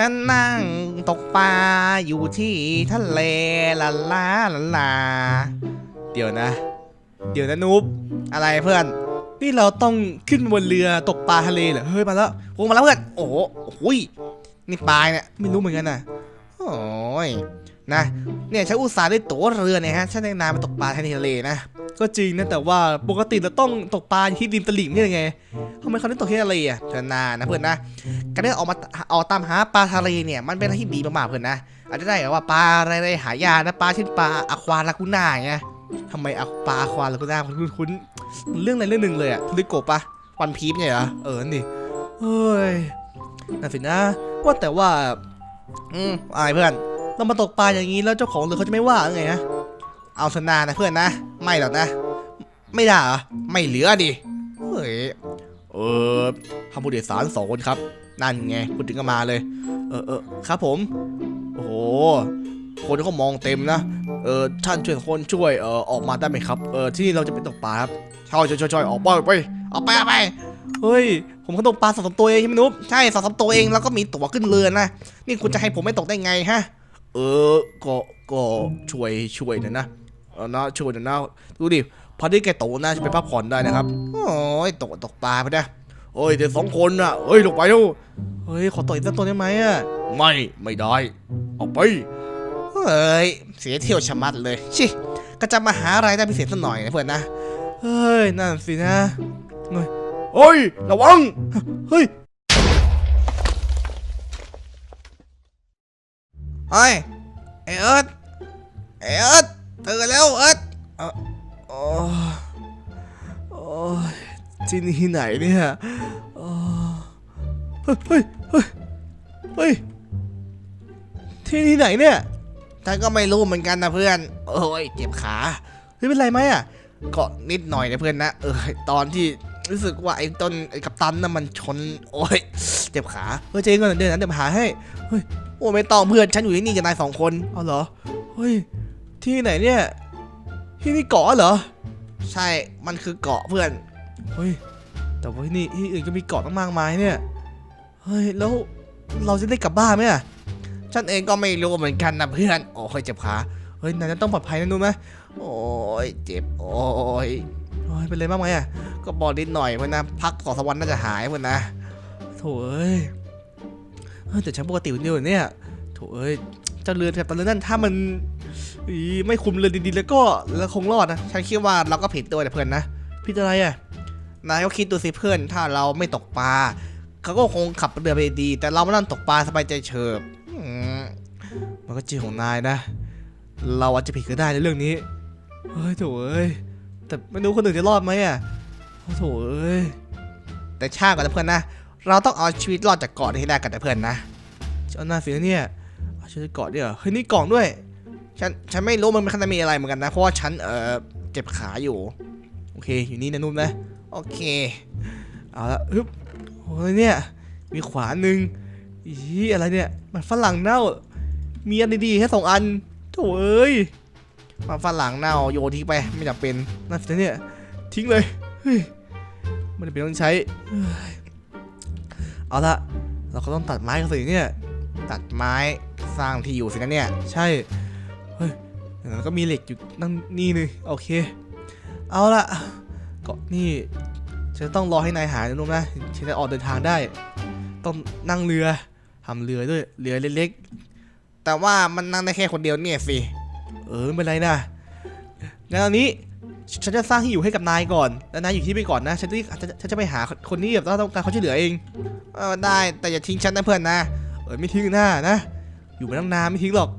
ฉันนั่งตกปลาอยู่ที่ทะเลลาลาลาลา เดี๋ยวนะ เดี๋ยวนะนุ๊บอะไรเพื่อน นี่เราต้องขึ้นบนเรือตกปลาทะเลเหรอ เฮ้ยมาแล้วโอ้มาแล้วเพื่อน โอ้โหโอ้ยนี่ปลาเนี่ยไม่รู้เหมือนกันนะโอ้ยนะ เนี่ยฉันอุตส่าห์ได้ตั๋วเรือเนี่ยฮะ ฉันได้นานไปตกปลาทะเลนะ ก็จริงนะแต่ว่าปกติเราต้องตกปลาที่ริมตลิ่งนี่ไงทำไมเขาได้ตกที่ทะเลอะเธอนานะเพื่อนนะการที่ออกมาออกตามหาปลาทะเลเนี่ยมันเป็นอะไรที่ดีมากๆเพื่อนนะอาจจะได้แบบว่าปลาอะไรๆหายากนะปลาเช่นปลาอะควาลากูน่าไงทำไมอะปลาอะควาลากูน่าคุณคุ้นๆมันเรื่องอะไรเรื่องหนึ่งเลยอะทริโกะปะวันพีฟเนี่ยเหรอเออนี่เฮ้ยน่าสินะว่าแต่ว่า อืมอะไรเพื่อนเรามาตกปลาอย่างนี้แล้วเจ้าของเรือเขาจะไม่ว่าไงฮะ เอาสนานะเพื่อนนะ ไม่หรอกนะ ไม่ได้เหรอ ไม่เหลือดิ เฮ้ย เออทำผู้โดยสารสองคนครับ นั่นไงพูดถึงก็มาเลย เออเออครับผม โอ้โห คนเขามองเต็มนะ เออท่านช่วยคนช่วย เออออกมาได้ไหมครับ เออที่นี่เราจะไปตกปลาครับช่วยช่วยช่วยออกไปไปออกไปออกไป เฮ้ย ผมก็ตกปลาสองสามตัวเองใช่ไหมนุ๊บใช่สองสามตัวเองแล้วก็มีตัวขึ้นเรือนะ นี่คุณจะให้ผมไม่ตกได้ไงฮะ เออ ก็ ก็ช่วยช่วยนะนะ เออนะช่วยหนะนะดูดิพอดีแกโตนะจะไปพักผ่อนได้นะครับ โอ้ยตกตกปลาไปนะเฮ้ยเด็กสองคนน่ะเฮ้ยลงไปดูเฮ้ยขอต่ออีกสักตัวได้ไหมอะ ไม่ไม่ได้ ออกไป เฮ้ยเสียเที่ยวชะมัดเลย ชิก็จะมาหาอะไรได้พิเศษสักหน่อยนะเพื่อนนะ เฮ้ยนั่นสินะเฮ้ยเฮ้ยระวัง เฮ้ยเฮ้ยไอเอิร์ธไอเอิร์ธ ตื่นแล้วเอิร์ธเอ่อโอ้โอ้ยที่นี่ไหนเนี่ยโอ้เฮ้ยเฮ้ยเฮ้ยเฮ้ยที่นี่ไหนเนี่ยฉันก็ไม่รู้เหมือนกันนะเพื่อน โอ้ยเจ็บขาเฮ้ยเป็นไรไหมอะก็นิดหน่อยนะเพื่อนนะเออตอนที่รู้สึกว่าไอ้ต้นไอ้กัปตันน่ะมันชน โอ้ยเจ็บขาเฮ้ยเจ๊ก่อนเดี๋ยวนะเดี๋ยวหาให้เฮ้ยโอ้ไม่ต้องเพื่อนฉันอยู่ที่นี่กับนายสองคนเอาเหรอเฮ้ย ที่ไหนเนี่ย ที่นี่เกาะเหรอ ใช่ มันคือเกาะเพื่อน เฮ้ย แต่ว่าที่นี่ที่อื่นก็มีเกาะตั้งมากมายเนี่ย เฮ้ย แล้วเราจะได้กลับบ้านไหมอะฉันเองก็ไม่รู้เหมือนกันนะเพื่อน โอ้ยเจ็บขา เฮ้ยนายจะต้องปลอดภัยนะนุ่มนะโอ้ยเจ็บ โอ้ยโอ้ยเป็นไรบ้างไหมอะก็บอกนิดหน่อยเพื่อนนะ พักสองสามวันน่าจะหายเพื่อนนะโถ่เอ้ยเฮ้ยแต่ฉันปกติอยู่เนี่ยโถ่เอ้ยเจ้าเรือแต่เรือนั่นถ้ามัน อีไม่คุมเรือดีๆแล้วก็แล้วคงรอดนะฉันคิดว่าเราก็ผิดตัวแต่เพื่อนนะผิดอะไรอะนายก็คิดดูสิเพื่อนถ้าเราไม่ตกปลาเขาก็คงขับเรือไปดี แต่เราไม่นั่งตกปลาสบายใจเฉิบมันก็จริงของนายนะ เราอาจจะผิดก็ได้ในเรื่องนี้เฮ้ยโถ่เอ้ยแต่ไม่รู้คนอื่นจะรอดไหมอะโอ้โถเอ้ยแต่ช่าก่อนนะเพื่อนนะเราต้องเอาชีวิตรอดจากเกาะนี้ให้ได้กันนะเพื่อนนะเจ้าหน้าเสียเนี่ยเอาชีวิตเกาะเนี่ยเหรอเฮ้ยนี่กล่องด้วย ฉันฉันไม่รู้มันมันจะมีอะไรเหมือนกันนะเพราะว่าฉันเออเจ็บขาอยู่ โอเคอยู่นี่นะนุ่มนะโอเคเอาละฮึบโอ้ยเนี่ยมีขวานหนึ่งอีอะไรเนี่ยมันฝรั่งเน่า มีอันดีๆแค่สองอันโถเอ้ยมันฝรั่งเน่าโยนทิ้งไปไม่จำเป็นนั่นสิเนี่ยทิ้งเลยเฮ้ยไม่ได้เป็นต้องใช้เฮ้ยเอาละเราก็ต้องตัดไม้กันสิเนี่ยตัดไม้สร้างที่อยู่สินะเนี่ย ใช่ เฮ้ยอย่างนั้นก็มีเหล็กอยู่นั่นนี่เลยโอเค เอาละเกาะนี่ฉันต้องรอให้นายหายนะนุ่มนะฉันจะออกเดินทางได้ ต้องนั่งเรือทำเรือด้วยเรือเล็กๆ แต่ว่ามันนั่งได้แค่คนเดียวเนี่ยสิเออไม่เป็นไรนะงั้นอันนี้ฉันจะสร้างที่อยู่ให้กับนายก่อน แล้วนายอยู่ที่ไปก่อนนะ ฉันจะฉันจะไปหาคนที่แบบต้องการเขาช่วยเหลือเองเออได้ แต่อย่าทิ้งฉันนะเพื่อนนะ เออไม่ทิ้งหน้านะ อยู่มาตั้งนานไม่ทิ้งหรอก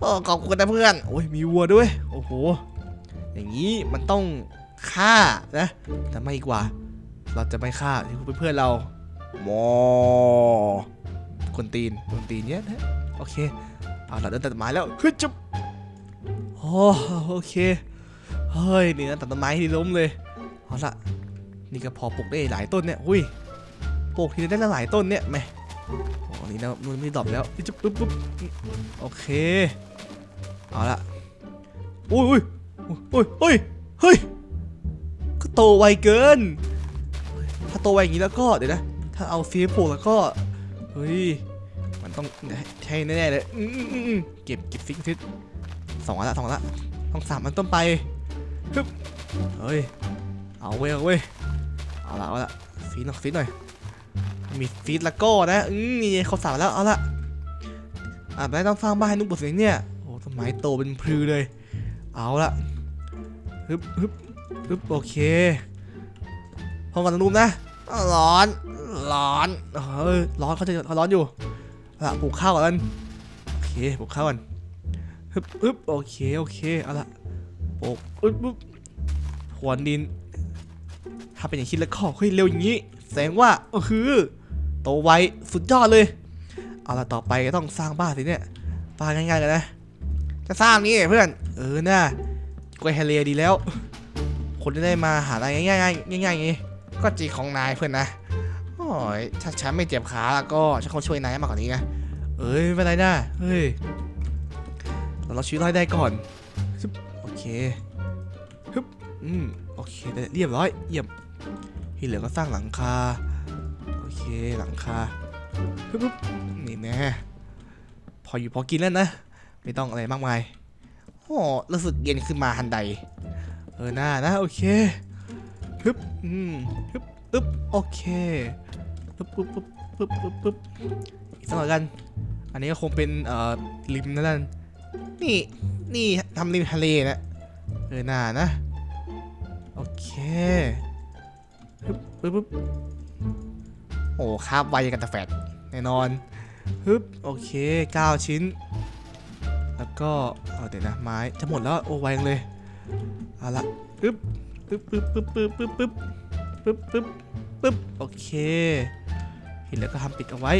โอ้ขอบคุณนะเพื่อนโอ้ยมีวัวด้วย โอ้โห อย่างนี้มันต้องฆ่านะ แต่ไม่กว่า เราจะไม่ฆ่าที่เพื่อนเราหมอคนตีนคนตีนเนี้ยนะโอเคเอาละเดินตัดไม้แล้วเฮ้ยจุ๊บโอ้โอเค เฮ้ย นี่นะตัดต้นไม้ที่ล้มเลย เอาละนี่ก็พอปลูกได้หลายต้นเนี่ย อุ้ย ปลูกทีได้หลายต้นเนี่ยแหม่โอ้นี่นะมันไม่ดรอปแล้วจุ๊บปุ๊บปุ๊บโอเค เอาละอุ้ยอุ้ยอุ้ยอุ้ยเฮ้ยก็โตไวเกิน ถ้าโตไวอย่างนี้แล้วก็เดี๋ยวนะ ถ้าเอาซีโฟแล้วก็เฮ้ยมันต้องใช่แน่ๆเลยเก็บเก็บฟิกฟิกสองละสองละต้องสามมันต้นไปฮึบเฮ้ยเอาเว้ยเอาเว้ยเอาละเอาละฟีดหน่อยฟีดหน่อยมีฟีดแล้วก็นะอืมนี่เขาสามแล้วเอาละอะไม่ต้องสร้างบ้านให้นุ๊กบดเสียงเนี่ย ไม้โตเป็นพลือเลย เอาละฮึบฮึบฮึบโอเคห้องกันนุ่มนะ ร้อน ร้อนเฮ้ยร้อนเขาจะเขาร้อนอยู่อาละปลูกข้าวก่อนโอเคปลูกข้าวก่อนฮึบฮึบโอเคโอเคเอาละปลูกอึ๊บปึ๊บพรวนดิน ถ้าเป็นอย่างคิดแล้วก็เฮ้ยเร็วอย่างนี้ แสดงว่าเออคือโตไวสุดยอดเลย เอาละต่อไปก็ต้องสร้างบ้านสิเนี่ยบ้านง่ายๆกันนะ จะสร้างนี่เพื่อน เออน่าก็เฮเลียดีแล้ว คนจะได้มาหาอะไรง่ายๆง่ายๆอย่างงี้ก็จีของนายเพื่อนนะโอ้ยถ้าฉันไม่เจ็บขาแล้วก็ฉันคงช่วยนายมากกว่านี้นะเอ้ยไม่เป็นไรนะเฮ้ยเราเราชีวิตรอดได้ก่อนซึบโอเคฮึบอืมโอเคได้เรียบร้อยเยี่ยมที่เหลือก็สร้างหลังคาโอเคหลังคาฮึบฮึบนี่แน่พออยู่พอกินแล้วนะ ไม่ต้องอะไรมากมายโอ้รู้สึกเย็นขึ้นมาทันใด เออหน้านะโอเคฮึบอืมฮึบอึบโอเคปึ๊บปึ๊บปึ๊บปึ๊บปึ๊บปึ๊บอีกสักหน่อยกัน อันนี้ก็คงเป็นเอ่อริมนั่นนะนี่นี่ทำริมทะเลนะเออหน้านะโอเคฮึบปึ๊บปึ๊บโอ้คาบไวกันต่แฟดแน่นอนฮึบโอเค 9 ชิ้นแล้ว ก็เอาเดี๋ยวนะไม้จะหมดแล้วโอ้ไวงเลยเอาละปึ๊บปึ๊บปึ๊บปึ๊บปึ๊บปึ๊บปึ๊บปึ๊บปึ๊บปึ๊บโอเคเห็นแล้วก็ทำปิดเอาไว้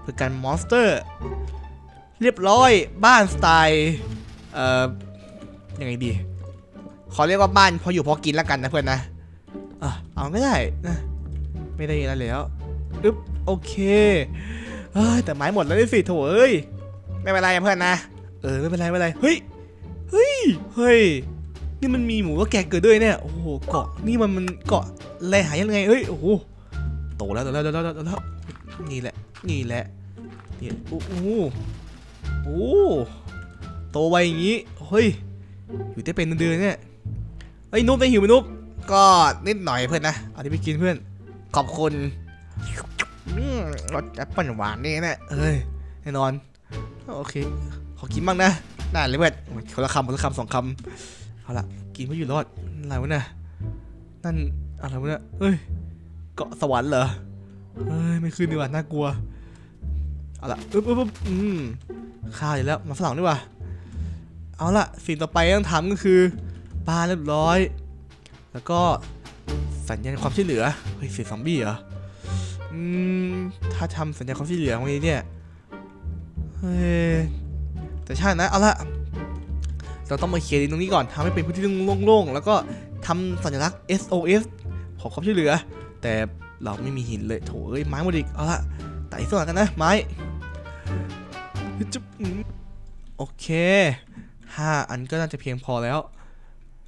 เพื่อกันมอนสเตอร์ เรียบร้อยบ้านสไตล์เอ่อยังไงดี ขอเรียกว่าบ้านพออยู่พอกินแล้วกันนะเพื่อนนะอะเอาไม่ได้นะไม่ได้อะไรแล้วปึ๊บโอเคเอ้ยแต่ไม้หมดแล้วสิโถเอ้ยไม่เป็นไรเพื่อนนะ เออไม่เป็นไรไม่เป็นไรเฮ้ยเฮ้ยเฮ้ยนี่มันมีหมูว่าแกเกิดด้วยเนี่ยโอ้โหเกาะนี่มันมันเกาะแลหายยังไงเฮ้ยโอ้โหโตแล้วโตแล้วโตแล้วโตแล้วนี่แหละนี่แหละนี่โอ้โหโอ้โตไวอย่างงี้เฮ้ยอยู่ได้เป็นเดือนเนี่ยเฮ้นุ๊กได้หิวไหมนุ๊กก็นิดหน่อยเพื่อนนะเอาที่ไปกินเพื่อนขอบคุณอืมรสแอปเปิ้ลหวานนี่แน่เอ้ยแน่นอนโอเค ขอกินบ้างนะได้เลยเพื่อนโอ้ยคนละคำคนละคำสองคำเอาละกินเพื่ออยู่รอดอะไรวะเนี่ยนั่นอะไรวะเนี่ยเอ้ยเกาะสวรรค์เหรอเอ้ยไม่ขึ้นดีกว่าน่ากลัวเอาละอึ๊บอึ๊บอึ๊บอืมข้าวอยู่แล้วมาฝรั่งดีกว่าเอาละสิ่งต่อไปต้องทำก็คือปลาเรียบร้อย แล้วก็สัญญาณความช่วยเหลือเฮ้ยเสียซอมบี้เหรออืมถ้าทำสัญญาณความช่วยเหลือตรงนี้เนี่ยเฮ้ย แต่ช่นะเอาละเราต้องมาเคลียร์ตรงนี้ก่อนทำให้เป็นพื้นที่โล่งๆแล้วก็ทำสัญลักษณ์ SOS ขอความช่วยเหลือ แต่เราไม่มีหินเลยโถเอ้ยไม้หมดอีกเอาละไต่ส่วนกันนะไม้จุ๊บโอเคห้าอันก็น่าจะเพียงพอแล้ว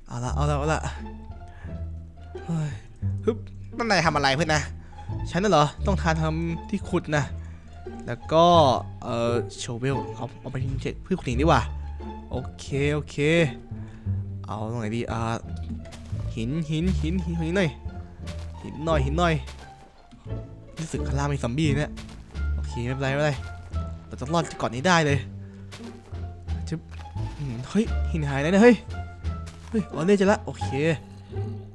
เอาละเอาละเอาละเฮ้ยฮึบนั่นนายทำอะไรเพื่อนนะฉันน่ะเหรอต้องทานทำที่ขุดนะ แล้วก็เอ่อโชเวลเอาเอาไปทิ้งเจ็ดเพื่อขุดหินดีกว่าโอเคโอเค เอาตรงไหนดีอ่าหินหินหินหินหินหน่อยหินหน่อยหินหน่อยรู้สึกข้างล่างมีซอมบี้เนี่ยโอเคไม่เป็นไรไม่เป็นไรเราจะรอดจากเก่อนนี้ได้เลยจึ๊บเฮ้ยหินหายแล้วเนี่ยเฮ้ยเฮ้ยอ๋อเนี่ยจะละโอเค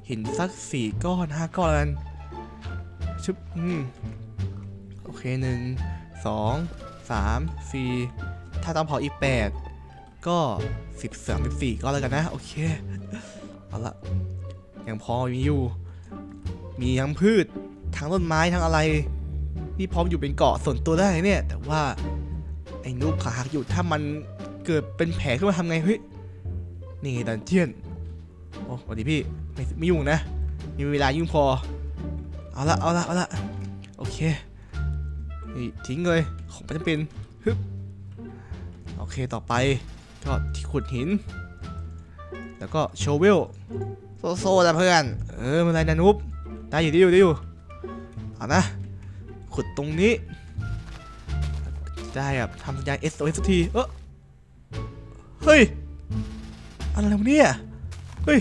หินสักสี่ก้อนห้าก้อนแล้วกันชึบอืมโอเคหนึ่ง สองสามสี่ถ้าต้องเผาอีกแปดก็สิบสามสิบสี่ก็แล้วกันนะ โอเค เอาละยังพอมีอยู่ มีทั้งพืช ทั้งต้นไม้ทั้งอะไร นี่พร้อมอยู่เป็นเกาะส่วนตัวได้เนี่ย แต่ว่า ไอ้นุ๊กขาหักอยู่ถ้ามันเกิดเป็นแผลขึ้นมาทำไงเฮ้ย นี่ดันเจียน โอ้สวัสดีพี่ ไม่ไม่ยุ่งนะ มีเวลายุ่งพอ เอาละเอาละเอาละโอเค นี่ทิ้งเลย ของไม่จำเป็นฮึบโอเคต่อไปก็ที่ขุดหิน แล้วก็โชเวลโซโซ่นะเพื่อน เออไม่เป็นไรนะนุ๊บได้อยู่ได้อยู่ได้อยู่เอานะ ขุดตรงนี้ ได้แบบทำสัญญาณ SOS สักทีเออเฮ้ย อะไรวะเนี่ย เฮ้ย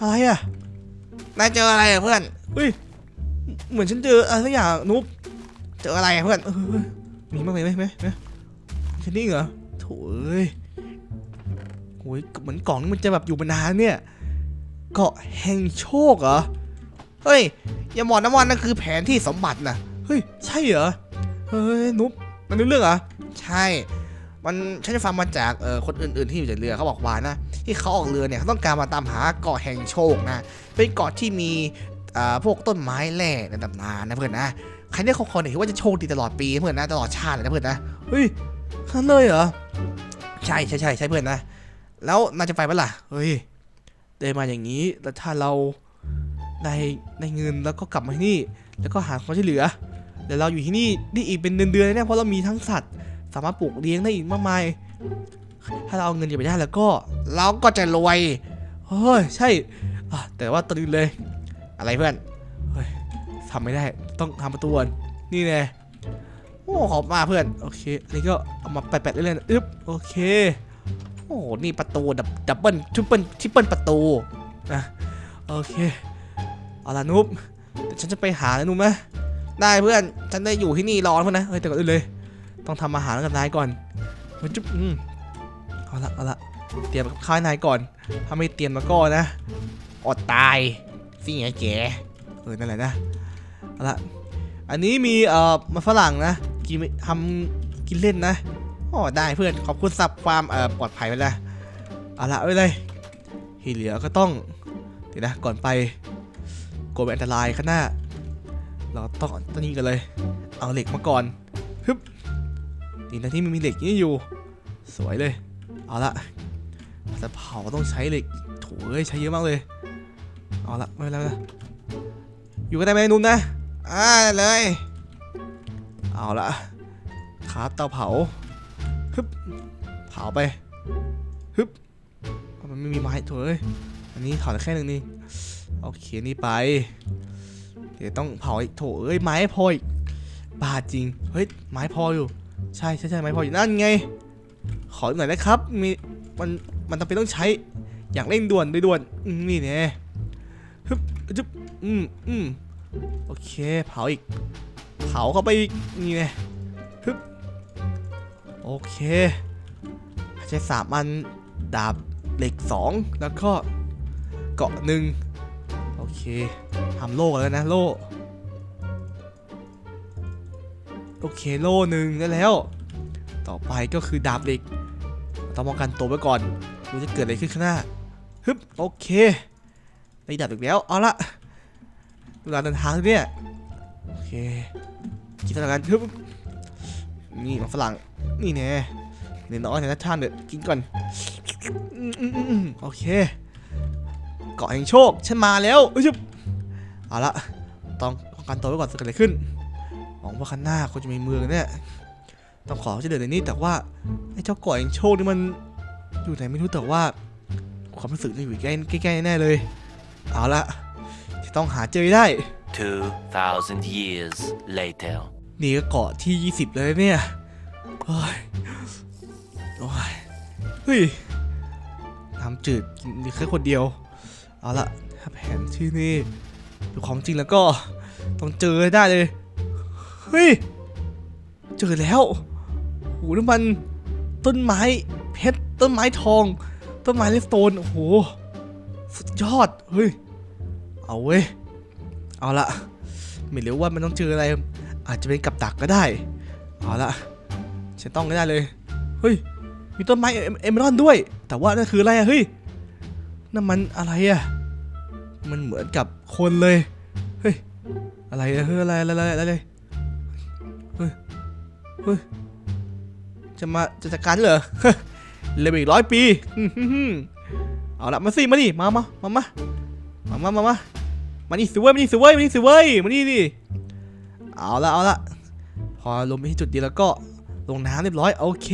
อะไรอะนายเจออะไรอะเพื่อน เฮ้ย เหมือนฉันเจออะไรสักอย่างนุ๊บ เจออะไรเพื่อนมีบ้างไหมไหมไหมไหมแค่นี้เหรอโถ่เอ้ยโอ้ยเหมือนกล่องนี้มันจะแบบอยู่มานานเนี่ยเกาะแห่งโชคเหรอเฮ้ยอย่าบอกนะว่านั่นคือแผนที่สมบัตินะเฮ้ยใช่เหรอเฮ้ยนุ๊บมันรู้เรื่องเหรอใช่มันฉันจะฟังมาจากเอ่อคนอื่น ๆที่อยู่ในเรือเขาบอกว่านะ ที่เขาออกเรือเนี่ยเขาต้องการมาตามหาเกาะแห่งโชคนะเป็นเกาะที่มี พวกต้นไม้แร่ในตำนานนะเพื่อนนะใครได้ของคนเนี่ยถือว่าจะโชคดีตลอดปีเพื่อนนะตลอดชาติเลยนะเพื่อนนะเฮ้ยขนาดเลยเหรอใช่ใช่ใช่ใช่เพื่อนนะ แล้วนาจะไปปะล่ะเฮ้ยได้มาอย่างนี้แล้วถ้าเราได้ได้เงินแล้วก็กลับมาที่นี่ แล้วก็หาความช่วยเหลือเดี๋ยวเราอยู่ที่นี่นี่อีกเป็นเดือนๆเลยเนี่ยเพราะเรามีทั้งสัตว์ สามารถปลูกเลี้ยงได้อีกมากมาย ถ้าเราเอาเงินเก็บไปได้แล้วก็เราก็จะรวยเฮ้ยใช่แต่ว่าตอนนี้เลย อะไรเพื่อนเฮ้ยทำไม่ได้ต้องทำประตูก่อนนี่แน่โอ้ขอบมาเพื่อนโอเคอันนี้ก็เอามาแปะๆเล่นๆอึ๊บโอเคโอ้นี่ประตูดับดับเบิลทริปเปิลทริปเปิลประตูนะโอเคเอาละนุ๊บเดี๋ยวฉันจะไปหานะนุ๊บนะได้เพื่อนฉันได้อยู่ที่นี่รอเพื่อนนะเฮ้ยแต่ก่อนอื่นเลย ต้องทำอาหารกับนายก่อนเฮ้ยจุ๊บอืมเอาละเอาละเตรียมกับข้าวให้นายก่อนถ้าไม่เตรียมแล้วก็นะอดตาย สิไงแกเออนั่นแหละนะเอาละอันนี้มีเอ่อมันฝรั่งนะกินทำกินเล่นนะอ๋อได้เพื่อนขอบคุณสับความเอ่อปลอดภัยไปละเอาละเอาไปเลยที่เหลือก็ต้องเดี๋ยวนะก่อนไปกลัวเป็นอันตรายข้างหน้า เราต้องต้นนี้กันเลย เอาเหล็กมาก่อนฮึบดีนะที่มันมีเหล็กนี่อยู่ สวยเลย เอาละจะเผาต้องใช้เหล็กถูเอ้ยใช้เยอะมากเลย อาละไม่เป็นไรไม่เป็นไรอยู่กันได้ไหมนุ่นนะอ่าเลย เอาละครับเตาเผาฮึบเผาไปฮึบมันไม่มีไม้ถอยอันนี้ถอดได้แค่หนึ่งนี่โอเคนี่ไปเดี๋ยวต้องเผาอีกโถเอ้ยไม้พออีกบาดจริงเฮ้ยไม้พออยู่ ใช่ใช่ใช่ไม้พออยู่นั่นไง ขอหน่อยนะครับมีมันมันจำเป็นต้องใช้อย่างเร่งด่วนโดยด่วนนี่เนี่ย จึ๊บอืมอืมโอเค เผาอีก เผาเข้าไปอีกนี่เนี่ยฮึบโอเค ใช้สามอัน ดาบเหล็กสองแล้วก็เกาะหนึ่งโอเคทำโล่แล้วนะโล่โอเคโล่หนึ่งได้แล้ว ต่อไปก็คือดาบเหล็ก ต้องป้องกันตัวไว้ก่อนดูจะเกิดอะไรขึ้นข้างหน้าฮึบโอเค ได้ดาบอีกแล้ว เอาละเวลาเดินทางเนี่ย โอเคกินสถานการณ์ฮึบนี่มาฝรั่ง นี่แน่เนี่ยน้อยแต่ละท่านเดี๋ยวกินก่อน โอเค เกาะแห่งโชค ฉันมาแล้วเอ้ยชึบเอาละต้องป้องกันตัวไว้ก่อนจะเกิดอะไรขึ้นหวังว่าข้างหน้าคงจะมีเมืองเนี่ย ต้องขอช่วยเหลือในนี้แต่ว่าไอ้เจ้าก่อยโชคนี่มันอยู่ไหนไม่รู้แต่ว่าความรู้สึกจะอยู่ใกล้ใกล้แน่เลย เอาละจะต้องหาเจอให้ได้ 2,000 years later. นี่ก็เกาะที่ 20 เลยเนี่ยโอ้ยโอ้ยเฮ้ยน้ำจืดกินแค่คนเดียว เอาละถ้าแผนที่นี่เป็นของจริงแล้วก็ต้องเจอให้ได้เลย เฮ้ย เจอแล้วโหนี่มันต้นไม้เพชรต้นไม้ทอง ต้นไม้เลสโตนโอ้โห สุดยอด เฮ้ย เอาเว้ย เอาละ ไม่รู้ว่ามันต้องเจออะไร อาจจะเป็นกับดักก็ได้ เอาละฉันต้องก็ได้เลย เฮ้ย มีต้นไม้เอเมอรัลด์ด้วย แต่ว่านั่นคืออะไรอะเฮ้ย นั่นมันอะไรอะมันเหมือนกับคนเลย เฮ้ย อะไรอะเฮ้ยอะไรอะไรอะไรอะไรเฮ้ย เฮ้ย จะมาจะจัดการเหรอเลยอีกร้อยปี เอาละมาสิมาดิมามามามามามามามามานี่สิเว้ยมานี่สิเว้ยมานี่สิเว้ยมานี่ดิเอาละเอาละพอลงไปที่จุดดีแล้วก็ลงน้ำเรียบร้อยโอเค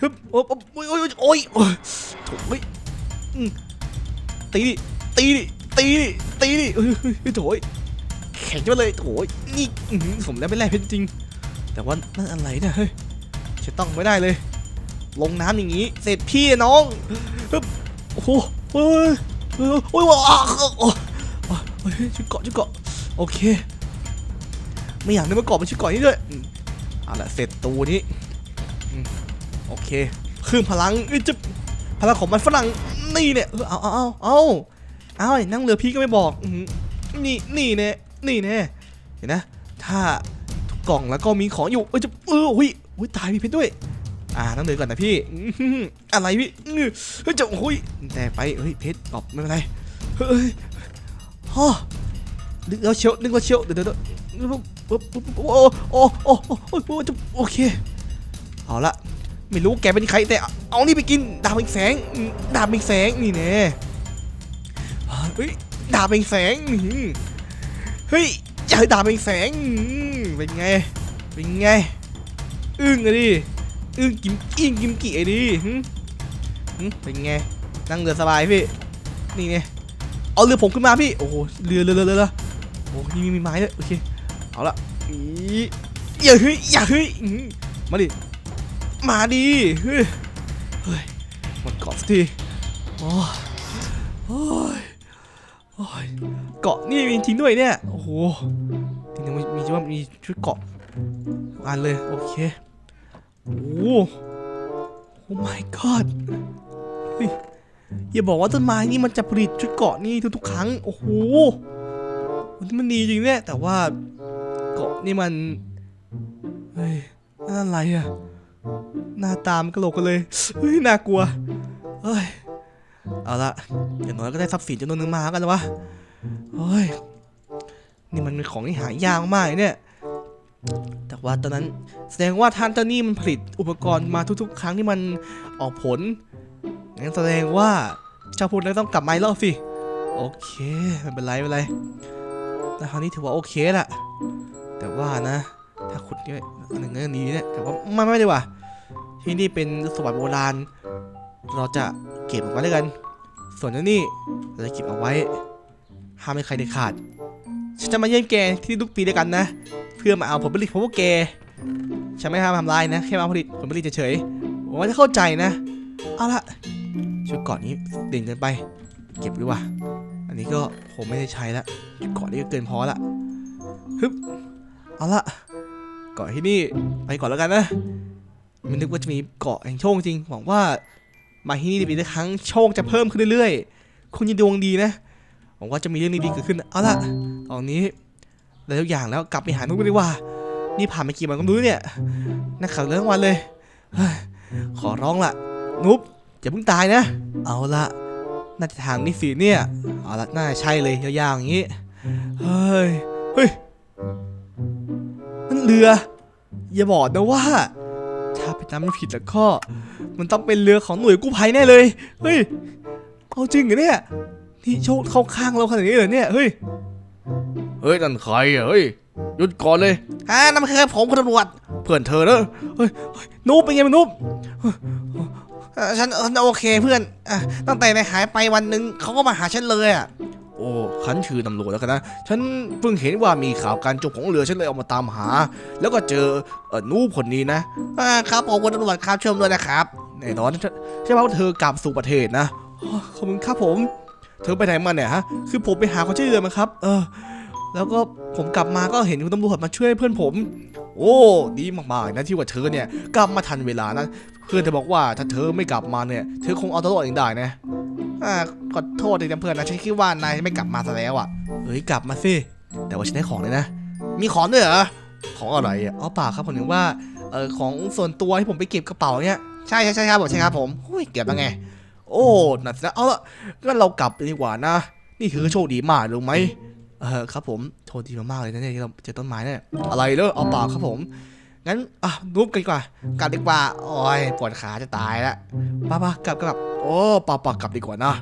ฮึบโอ้โอ้ยโอ้ยโอ้ยโอ้ยถ่เฮ้ยอืมตีดิตีดิตีดิตีดิเฮ้ยเฮ้ยเฮ้ยโถยแข็งจังเลยโถยนี่สมแล้วเป็นแร่เพชรจริง แต่ว่านั่นอะไรเนี่ยเฮ้ยจะต้องไม่ได้เลย ลงน้ำอย่างนี้ เสร็จพี่น้องฮึบ โอ้โหโอ้ยโอ้ยโอ้ยโอ้ยอ้าวโอ้ยโอ้ยชุดเกาะชุดเกาะโอเค ไม่อยากได้มาเกาะเป็นชุดเกาะนี้ด้วยเอาละเสร็จตัวนี้โอเคเพิ่มพลังเอ้ยจะพลังของมันฝรั่งนี่เนี่ยเออเอาเอาเอาเอาเอานั่งเรือพี่ก็ไม่บอกนี่นี่เนี่ยนี่เนี่ยเห็นนะ ถ้าทุกกล่องแล้วก็มีของอยู่เอ้ยจะเอออุ้ยอุ้ยตายมีเพชรด้วย อ่านั่งเดินก่อนนะพี่อะไรพี่เฮ้ยจะโอ้ยแต่ไปเฮ้ยเพชรตอบไม่เป็นไรเฮ้ยฮ่อนึกแล้วเชียวนึกแล้วเชียวเดี๋ยวเดี๋ยวเดี๋ยวปุ๊บปุ๊บปุ๊บโอ้โอ้โอ้โอ้โอ้โอ้จะโอเคเอาละไม่รู้แกเป็นใครแต่เอาอานี่ไปกินดาบเป็นแสงดาบเป็นแสงนี่แน่เฮ้ยดาบเป็นแสงเฮ้ยเจอดาบเป็นแสงเป็นไงเป็นไงอึ้งอะดิ อึ้งกิมอิงกิมกี่ไอ้ดิหึหึเป็นไง นั่งเรือสบายพี่ นี่ไง เอาเรือผมขึ้นมาพี่ โอ้โห เรือเรือเรือเรือโอ้นี่มีไม้ด้วยโอเค เอาละอีอย่าเฮ้ยอย่าเฮ้ยมาดิ มาดิ เฮ้ย เฮ้ย หมดเกาะสักทีโอ้ยโอ้ยโอ้ยเกาะนี่มีจริงด้วยเนี่ย โอ้โหจริงๆมีมีว่ามีชุดเกาะทุกอันเลย โอเค โอ้โหโอ้ my god เฮ้ยอย่าบอกว่าต้นไม้นี่มันจะผลิตชุดเกาะนี่ทุกๆครั้ง โอ้โหมันมันดีจริงเนี่ยแต่ว่าเกาะนี่มัน เฮ้ยนั่นอะไรอะหน้าตามนกระโหลกกันเลย เฮ้ย น่ากลัว เฮ้ย เอาละอย่างน้อยก็ได้ทรัพย์สินจำนวนหนึ่งมากันแล้ววะเฮ้ย นี่มันเป็นของที่หายากมากเลยเนี่ย แต่ว่าตอนนั้นแสดงว่าท่านเจ้านี่มันผลิตอุปกรณ์มาทุกๆ ครั้งที่มันออกผลงั้นแสดงว่าเจ้าพูดนั้ต้องกลับมาอีกรอบสิ โอเคไม่เป็นไรไม่เป็นไรแต่คราวนี้ถือว่าโอเคละแต่ว่านะ ถ้าขุดเนี่ยอันหนึ่งอันนี้เนี่ยแต่ว่าไม่ไม่ดีกว่า ที่นี่เป็นสมบัติโบราณ เราจะเก็บเอาไว้แล้วกัน ส่วนเจ้านี่เราจะเก็บเอาไว้ห้ามให้ใครเด็ดขาด ฉันจะมาเยี่ยมแกที่ทุกปีด้วยกันนะ พื่อมาเอาผลผลิตของพวกแกฉันไม่ห้ามทำลายนะแค่มาเอาผลิตผลผลิตเฉยๆผมว่าจะเข้าใจนะเอาละชุดเกาะนี้เด่นเกินไป เก็บดีกว่า อันนี้ก็ผมไม่ได้ใช้ละชุดเกาะนี้ก็เกินพอละฮึบเอาละเกาะที่นี่ไปก่อนแล้วกันนะมันนึกว่าจะมีเกาะแห่งโชคจริงหวังว่ามาที่นี่ปีละครั้งโชคจะเพิ่มขึ้นเรื่อยๆคุณจะดวงดีนะหวังว่าจะมีเรื่องดีๆเกิดขึ้นเอาละตอนนี้ ได้ทุกอย่างแล้วกลับไปหานุ๊กดีกว่า นี่ผ่านไปกี่วันก็รู้เนี่ยนักข่าวเรื่องวันเลยขอร้องละนุ๊บอย่าเพิ่งตายนะ เอาละน่าจะทางนี้สิเนี่ยเอาละน่าจะใช่เลยยาวๆอย่างนี้เฮ้ยเฮ้ยนั่นเรือ อย่าบอกนะว่า ถ้าไปจำไม่ผิดแล้วก็มันต้องเป็นเรือของหน่วยกู้ภัยแน่เลยเฮ้ยเอาจริงเหรอเนี่ยนี่โชคเข้าข้างเราขนาดนี้เหรอเนี่ยเฮ้ย ฮ้ยนั่นใครอะเฮ้ยหยุดก่อนเลยอ่านั่นมันคือผมคุณตำรวจ เพื่อนเธอเนอะเฮ้ยเฮ้ยนุ๊บเป็นไงมันนุ๊บเอ่อฉันเออโอเคเพื่อนอะตั้งแต่นายหายไปวันหนึ่งเขาก็มาหาฉันเลยอะโอ้ฉันชื่อตำรวจแล้วกันนะ ฉันเพิ่งเห็นว่ามีข่าวการจมของเรือ ฉันเลยเอามาตามหา แล้วก็เจอเออนูบคนนี้นะอ่าครับผมคุณตำรวจครับเชื่อมด้วยนะครับแน่นอนใช่ไหมว่าเธอกลับสู่ประเทศนะอ๋อขอบคุณครับผม เธอไปไหนมาเนี่ยฮะ คือผมไปหาคนชื่อเรือมาครับ เออ แล้วก็ผมกลับมาก็เห็นคุณตำรวจมาช่วยเพื่อนผม โอ้ดีมากๆนะที่ว่าเธอเนี่ยกลับมาทันเวลานะเพื่อนเธอบอกว่าถ้าเธอไม่กลับมาเนี่ยเธอคงเอาตัวรอดเองได้นะอ่าขอโทษทีนะเพื่อนนะฉันคิดว่านายไม่กลับมาซะแล้วอะเฮ้ยกลับมาสิแต่ว่าฉันได้ของเลยนะ มีของด้วยเหรอของอะไรอะอ๋อเปล่าครับผมนึกว่าเออของส่วนตัวที่ผมไปเก็บกระเป๋าเนี่ยใช่ใช่ใช่ครับผมใช่ครับผมหุ้ยเก็บแล้วไง โอ้นั่นะเอาละงั้นเรากลับไปดีกว่านะ นี่คือโชคดีมากรู้ไหม ออครับผมโชคดีมากๆเลยนะเนี่ยที่เราเจอต้นไม้เนี่ยอะไรเลอเอาเปล่าครับผม งั้นอะรูปกันดีกว่ากลับดีกว่าโอ้ยปวดขาจะตายแล้วป้าป้ากลับกลับโอ้เปล่าเปล่ากลับดีกว่านะ